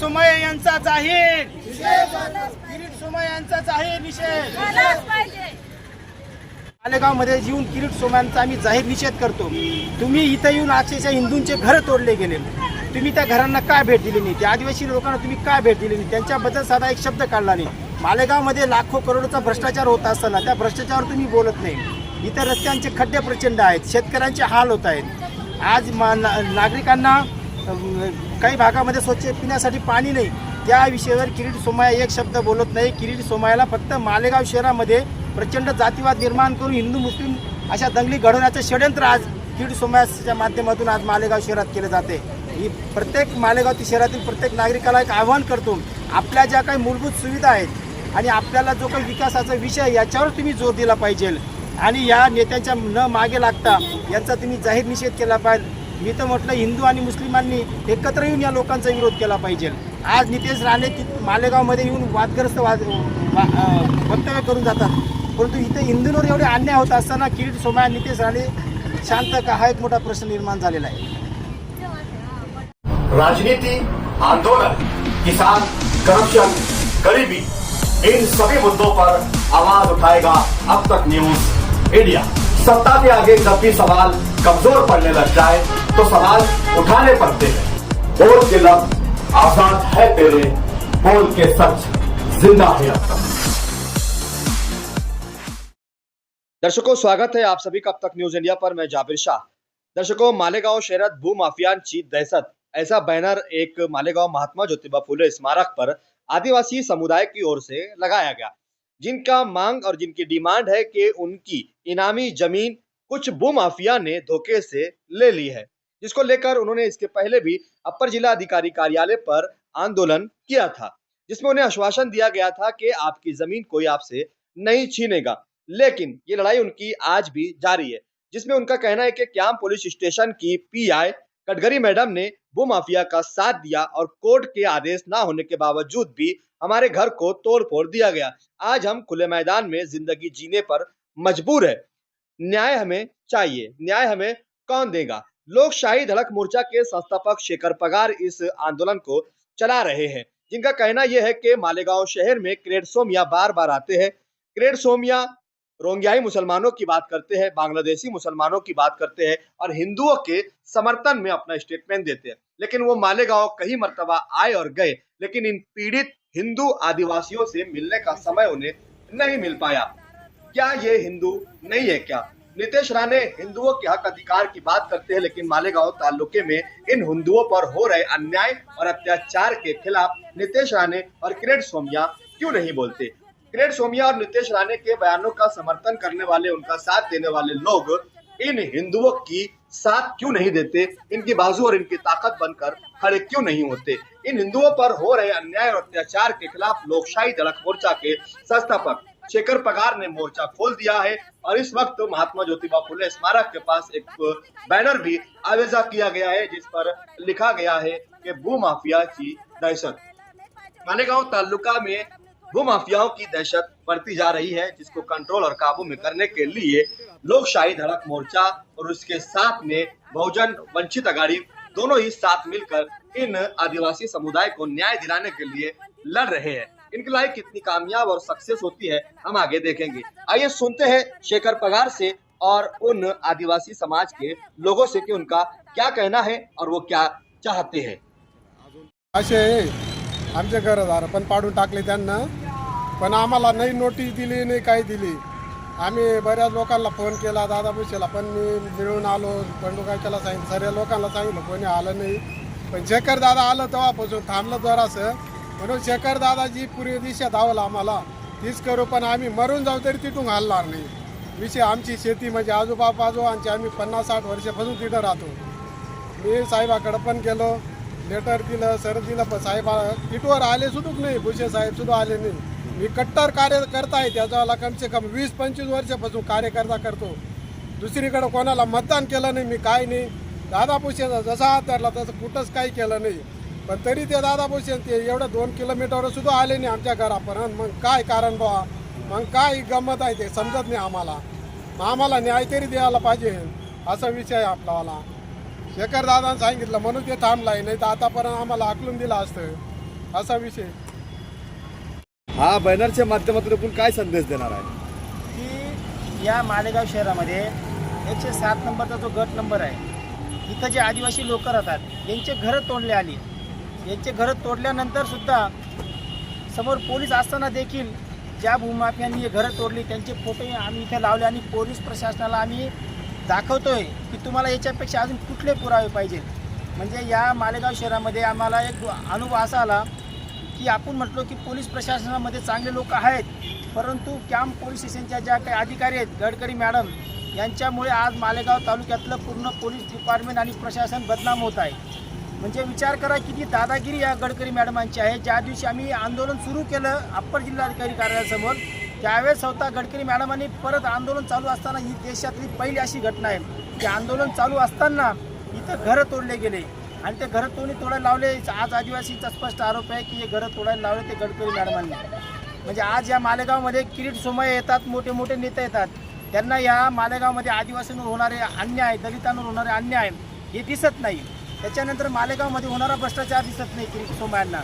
सोमय्या यांचा जाहीर. किरीट सोमय्या यांचा जाहीर निषेध. मालेगावमध्ये येऊन किरीट सोमयांचा आम्ही जाहीर निषेध करतो. तुम्ही इथं येऊन अक्षरशः हिंदूंचे घर तोडले गेले. तुम्ही त्या घरांना काय भेट दिली नाही? त्या आदिवासी लोकांना तुम्ही काय भेट दिली नाही? त्यांच्याबद्दल साधा एक शब्द काढला नाही. मालेगावमध्ये लाखो करोडचा भ्रष्टाचार होत असताना त्या भ्रष्टाचारावर तुम्ही बोलत नाही. इथं रस्त्यांचे खड्डे प्रचंड आहेत. शेतकऱ्यांचे हाल होत आहेत. आज मा ना- नागरिकांना काही भागामध्ये स्वच्छ पिण्यासाठी पाणी नाही. त्या विषयावर किरीट सोमाया एक शब्द बोलत नाही. किरीट सोमायाला फक्त मालेगाव शहरामध्ये प्रचंड जातीवाद निर्माण करून हिंदू मुस्लिम अशा दंगली घडवण्याचं षडयंत्र आज किरीट सोमायाच्या माध्यमातून आज मालेगाव शहरात केलं जाते. ही प्रत्येक मालेगाव शहरातील प्रत्येक नागरिकाला एक आव्हान करतो. आपल्या ज्या काही मूलभूत सुविधा आहेत आणि आपल्याला जो काही विकासाचा विषय याच्यावर तुम्ही जोर दिला पाहिजे. आणि या नेत्यांच्या न मागे लागता यांचा तुम्ही जाहीर निषेध केला पाहिजे. मी तर म्हटलं हिंदू आणि मुस्लिमांनी एकत्र येऊन या लोकांचा विरोध केला पाहिजे. आज नितेश राणे मालेगावमध्ये येऊन वादग्रस्त वाद वक्तव्य करून जातात. परंतु इथे हिंदूंवर एवढे अन्याय होत असताना किरीट सोमया नितेश राणे शांत का? हा एक मोठा प्रश्न निर्माण झालेला आहे. राजनीति आंदोलन किसान करप्शन गरीबी इन सभी मुद्दों पर आवाज उठाएगा अब तक न्यूज इंडिया। सत्ता के आगे जब भी सवाल कमजोर पड़ने लगता है तो सवाल उठाने पड़ते हैं। बोल के लब आज़ाद है तेरे, बोल के सच ज़िंदा है दर्शकों, स्वागत है आप सभी का अब तक न्यूज़ इंडिया पर। मैं जाबिर शाह। दर्शकों, मालेगाव शहरात भूमाफियांची दहशत, ऐसा बैनर एक मालेगाव महात्मा ज्योतिबा फुले स्मारक पर आदिवासी समुदाय की ओर से लगाया गया। जिनका मांग और जिनकी डिमांड है कि उनकी इनामी ज़मीन कुछ भूमाफिया ने धोखे से ले ली है। जिसको लेकर उन्होंने इसके पहले भी अपर जिला अधिकारी कार्यालय पर आंदोलन किया था, जिसमें उन्हें आश्वासन दिया गया था कि आपकी ज़मीन कोई आपसे नहीं छीनेगा। लेकिन ये लड़ाई उनकी आज भी जारी है, जिसमें उनका कहना है कि क्याम पुलिस स्टेशन की पीआई कटघरी मैडम ने भूमाफिया का साथ दिया और कोर्ट के आदेश ना होने के बावजूद भी हमारे घर को तोड़ फोड़ दिया गया। आज हम खुले मैदान में ज़िंदगी जीने पर मजबूर है। न्याय हमें चाहिए, न्याय हमें कौन देगा? लोकशाही धड़क मोर्चा के संस्थापक शेखर पगार इस आंदोलन को चला रहे हैं। जिनका कहना यह है कि मालेगांव शहर में क्रेड सोमिया बार बार आते हैं। क्रेड सोमिया रोंगियाई मुसलमानों की बात करते हैं, बांग्लादेशी मुसलमानों की बात करते हैं और हिंदुओं के समर्थन में अपना स्टेटमेंट देते हैं। लेकिन वो मालेगांव कई मरतबा आए और गए, लेकिन इन पीड़ित हिंदू आदिवासियों से मिलने का समय उन्हें नहीं मिल पाया। क्या ये हिंदू नहीं है क्या? नीतीश राणे, हिंदुओं के हक अधिकार की बात करते हैं, लेकिन मालेगांव तालुके में इन हिंदुओं पर हो रहे अन्याय और अत्याचार के खिलाफ नीतीश राणे और किरेट सोमिया क्यों नहीं बोलते? किरेट सोमिया और नीतीश राणे के बयानों का समर्थन करने वाले, उनका साथ देने वाले लोग इन हिंदुओं की साथ क्यों नहीं देते? इनकी बाजू और इनकी ताकत बनकर खड़े क्यों नहीं होते? इन हिंदुओं पर हो रहे अन्याय और अत्याचार के खिलाफ लोकशाही धड़क मोर्चा के संस्थापक शेखर पगार ने मोर्चा खोल दिया है और इस वक्त महात्मा ज्योतिबा फुले स्मारक के पास एक बैनर भी आवेजा किया गया है, जिस पर लिखा गया है कि भूमाफिया की दहशत। मालेगांव तालुका में भूमाफियाओं की दहशत बढ़ती जा रही है, जिसको कंट्रोल और काबू में करने के लिए लोकशाही धड़क मोर्चा और उसके साथ में बहुजन वंचित अगाड़ी दोनों ही साथ मिलकर इन आदिवासी समुदाय को न्याय दिलाने के लिए लड़ रहे हैं। इनकी लड़ाई कितनी कामयाब और सक्सेस होती है, हम आगे देखेंगे। आइए सुनते हैं शेखर पगार से और उन आदिवासी समाज के लोगों से कि उनका क्या कहना है और वो क्या चाहते हैं। असे आमचे घरदार पण पाडून टाकले त्यांना, पण आम्हाला नाही नोटीस दिली, नाही दिली. आम्ही बऱ्याच लोकांना फ़ोन केला, दादा पुशेला पण मी मिळून आलो बंडुकाच्याला सांगितलं सर्व लोकांना सांगितलं, कोणी आलं नाही. पण शेखर दादा आलं तेव्हापासून थांबलं जरासं. म्हणून शेखर दादाजी पूर्वी दिशा धावला आम्हाला. तीच करू पण आम्ही मरून जाऊ तरी तिथून हलणार नाही. विषय आमची शेती म्हणजे आजोबा आजोबांची आम्ही पन्नास साठ वर्षापासून तिथं राहतो. मी साहेबाकडं पण गेलो लेटर दिलं सर दिलं पण साहेब तिटवर आले सुद्धा नाही. भुसे साहेब सुद्धा आले नाही. मी कट्टर कार्यकर्ता आहे त्याच्याला कमसे कम वीस पंचवीस वर्षापासून कार्यकर्ता करतो. दुसरीकडं कोणाला मतदान केलं नाही मी काय नाही. दादा भुसेचा जसा हात धरला तसं कुठंच काही केलं नाही. पण तरी ते दादा भुसेन ते एवढं दोन किलोमीटरवर सुद्धा आले नाही आमच्या घरापर्यंत. मग काय कारण बा मग काय गंमत आहे ते समजत नाही आम्हाला. मग आम्हाला न्याय तरी द्यायला पाहिजे. असा विषय आहे आपलावाला शेखर दादानं सांगितलं म्हणून ते थांबलाय नाही तर आतापर्यंत आम्हाला आकलून दिलं असतं. असा विषय. हा बॅनरच्या माध्यमातून आपण काय संदेश देणार आहे? की या मालेगाव शहरामध्ये एकशे सात नंबरचा जो गट नंबर आहे इथं जे आदिवासी लोक राहतात यांचे घरं तोडले आली. यांचे घरं तोडल्यानंतर सुद्धा समोर पोलीस असताना देखील ज्या भूमाफियांनी हे घरं तोडली त्यांचे फोटो आम्ही इथे लावले आणि पोलीस प्रशासनाला आम्ही दाखवतोय की तुम्हाला याच्यापेक्षा अजून कुठले पुरावे पाहिजेत. म्हणजे या मालेगाव शहरामध्ये आम्हाला एक अनुभव असा आला की आपण म्हटलो की पोलीस प्रशासनामध्ये चांगले लोक आहेत परंतु कॅम्प पोलीस स्टेशनच्या ज्या काही अधिकारी आहेत गडकरी मॅडम यांच्यामुळे आज मालेगाव तालुक्यातलं पूर्ण पोलीस डिपार्टमेंट आणि प्रशासन बदनाम होत आहे. म्हणजे विचार करा किती दादागिरी या गडकरी मॅडमांची आहे. ज्या दिवशी आम्ही आंदोलन सुरू केलं अप्पर जिल्हाधिकारी कार्यालयासमोर त्यावेळेस स्वतः गडकरी मॅडमांनी परत आंदोलन चालू असताना ही देशातली पहिली अशी घटना आहे. की आंदोलन चालू असताना इथं घरं तोडले गेले. आणि ते घरं तोडणी तोडायला लावले आज आदिवासीचा स्पष्ट आरोप आहे की हे घरं तोडायला लावले ते गडकरी मॅडमांनी. म्हणजे आज या मालेगावमध्ये किरीट सोमय येतात मोठे मोठे नेते येतात. त्यांना या मालेगावमध्ये आदिवासींवर होणारे अन्याय दलितांवर होणारे अन्याय हे दिसत नाही. त्याच्यानंतर मालेगावमध्ये होणारा भ्रष्टाचार दिसत नाही किरीट सोमयांना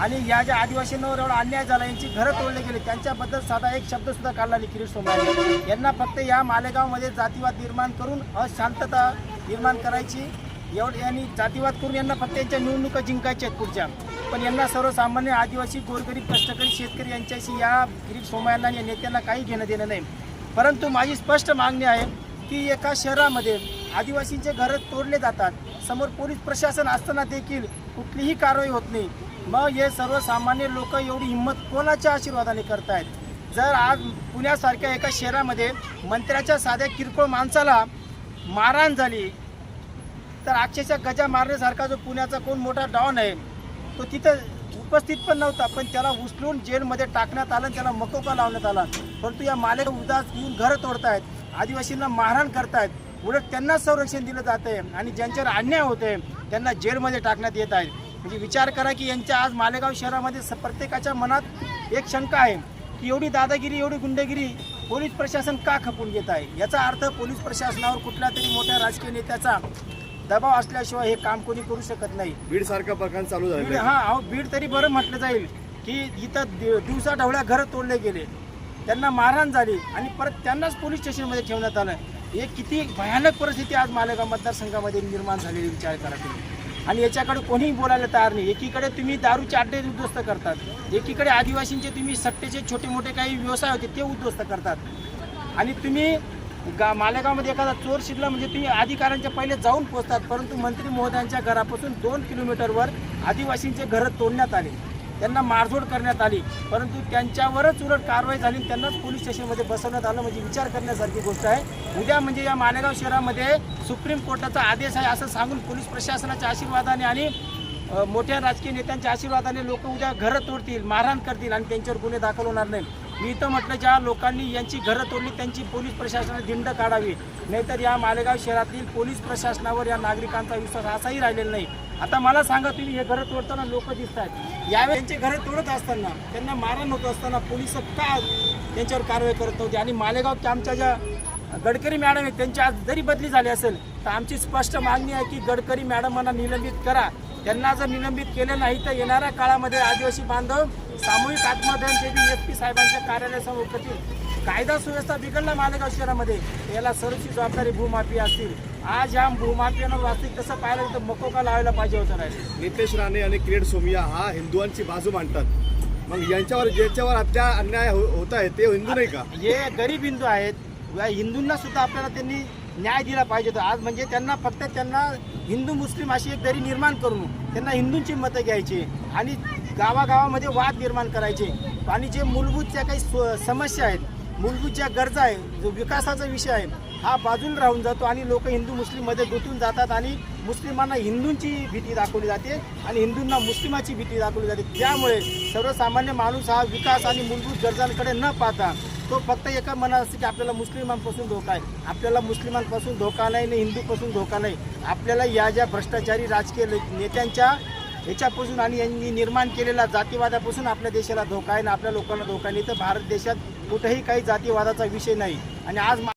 आणि या ज्या आदिवासींवर एवढा अन्याय झाला यांची घरं तोडले गेले त्यांच्याबद्दल साधा एक शब्द सुद्धा काढला नाही किरीट सोमयांनी यांना फक्त या मालेगावमध्ये जातीवाद निर्माण करून अशांतता निर्माण करायची एवढं यांनी जातीवाद करून यांना फक्त यांच्या निवडणुका जिंकायच्या आहेत पुढच्या. पण यांना सर्वसामान्य आदिवासी गोरगरीब कष्टकरी शेतकरी यांच्याशी या गिरीश सोमयांना या नेत्यांना काही घेणं देणं नाही. परंतु माझी स्पष्ट मागणी आहे की एका शहरामध्ये आदिवासींचे घरं तोडले जातात. समोर पोलीस प्रशासन असताना देखील कुठलीही कारवाई होत नाही. मग हे सर्वसामान्य लोक एवढी हिंमत कोणाच्या आशीर्वादाने करतायत? जर आज पुण्यासारख्या एका शहरामध्ये मंत्र्याच्या साध्या किरकोळ माणसाला मारहाण झाली तर अक्षरशः गजा मारण्यासारखा जो पुण्याचा कोण मोठा डॉन आहे तो तिथं उपस्थित पण नव्हता पण त्याला उचलून जेलमध्ये टाकण्यात आलं आणि त्याला मकोका लावण्यात आला. परंतु या माले उदास येऊन घरं तोडतायत. आदिवासींना मारहाण करतायत. उलट त्यांना संरक्षण दिलं जात आहे आणि ज्यांच्यावर अन्याय होते त्यांना जेलमध्ये टाकण्यात येत आहे म्हणजे विचार करा की यांच्या आज मालेगाव शहरामध्ये प्रत्येकाच्या मनात एक शंका आहे की एवढी दादागिरी एवढी गुंडगिरी पोलीस प्रशासन का खपून घेत आहे? याचा अर्थ पोलीस प्रशासनावर कुठल्या तरी मोठ्या राजकीय नेत्याचा दबाव असल्याशिवाय हे काम कोणी करू शकत नाही. बीड सारखा प्रकार चालू झाला हा अहो बीड तरी बरं म्हटलं जाईल की इथं दिवसा ढवळ्या घरं तोडले गेले. त्यांना मारहाण झाली आणि परत त्यांनाच पोलीस स्टेशनमध्ये ठेवण्यात आलं एक किती भयानक परिस्थिती आज मालेगाव मतदारसंघामध्ये निर्माण झालेली विचार करा तुम्ही. आणि याच्याकडे कोणीही बोलायला तयार नाही. एकीकडे तुम्ही दारूचे अड्डे उद्ध्वस्त करतात. एकीकडे आदिवासींचे तुम्ही सट्टेचे छोटे मोठे काही व्यवसाय होते ते उद्ध्वस्त करतात. आणि तुम्ही गा मालेगावमध्ये एखादा चोर शिरला म्हणजे तुम्ही अधिकाऱ्यांच्या पहिले जाऊन पोचतात. परंतु मंत्री महोदयांच्या घरापासून दोन किलोमीटरवर आदिवासींचे घरं तोडण्यात आले. त्यांना मारझोड करण्यात आली. परंतु त्यांच्यावरच उलट कारवाई झाली आणि त्यांनाच पोलीस स्टेशनमध्ये बसवण्यात आलं. म्हणजे विचार करण्यासारखी गोष्ट आहे. उद्या म्हणजे या मालेगाव शहरामध्ये सुप्रीम कोर्टाचा आदेश आहे असं सांगून पोलीस प्रशासनाच्या आशीर्वादाने आणि मोठ्या राजकीय नेत्यांच्या आशीर्वादाने लोक उद्या घरं तोडतील मारहाण करतील आणि त्यांच्यावर गुन्हे दाखल होणार नाही मी इथं म्हटलं ज्या लोकांनी यांची घरं तोडली त्यांची पोलीस प्रशासनाने दिंड काढावी. नाहीतर या मालेगाव शहरातील पोलीस प्रशासनावर या नागरिकांचा विश्वास असाही राहिलेला नाही. आता मला सांगा तुम्ही हे घरं तोडताना लोक दिसत आहेत यावेळी त्यांचे घरं तोडत असताना त्यांना मारण होत असताना पोलीस का त्यांच्यावर कारवाई करत नव्हती? आणि मालेगाव आमच्या ज्या गडकरी मॅडम आहेत त्यांची आज जरी बदली झाली असेल तर आमची स्पष्ट मागणी आहे की गडकरी मॅडमांना निलंबित करा. त्यांना जर निलंबित केलं नाही तर येणाऱ्या काळामध्ये आदिवासी बांधव सामूहिक आत्मदहन ते बी एस पी साहेबांच्या कार्यालयासमोर करतील कायदा सुव्यवस्था बिघडला मालेगाव शहरामध्ये. याला सर्वची जबाबदारी भूमाफी असतील. आज ह्या भूमाफियांना वास्तविक तसं पाहायला गेलं तर मकोका लावायला पाहिजे होतं राहिले नितेश राणे आणि किरीट सोमिया हा हिंदुवांची बाजू मांडतात. मग यांच्यावर ज्याच्यावर हत्या अन्याय हो- होत आहे ते हिंदू नाही का? हे गरीब हिंदू आहेत. या हिंदूंना सुद्धा आपल्याला त्यांनी न्याय दिला पाहिजे होता. आज म्हणजे त्यांना फक्त त्यांना हिंदू मुस्लिम अशी एक दरी निर्माण करून त्यांना हिंदूंची मतं घ्यायची आणि गावागावामध्ये वाद निर्माण करायचे. आणि जे मूलभूत ज्या काही स्व- समस्या आहेत मूलभूत ज्या गरजा आहे जो विकासाचा विषय आहे हा बाजूला राहून जातो आणि लोक हिंदू मुस्लिममध्ये गुंतून जातात आणि मुस्लिमांना हिंदूंची भीती दाखवली जाते आणि हिंदूंना मुस्लिमाची भीती दाखवली जाते. त्यामुळे सर्वसामान्य माणूस हा विकास आणि मूलभूत गरजांकडे न पाहता तो फक्त एका मनात असते की आपल्याला मुस्लिमांपासून धोका आहे. आपल्याला मुस्लिमांपासून धोका नाही आणि हिंदूपासून धोका नाही. आपल्याला या ज्या भ्रष्टाचारी राजकीय नेत्यांच्या ह्याच्यापासून आणि यांनी निर्माण केलेल्या जातीवादापासून आपल्या देशाला धोका आहे आणि आपल्या लोकांना धोका नाही. तर भारत देशात कुठेही काही जातीवादाचा विषय नाही. आणि आज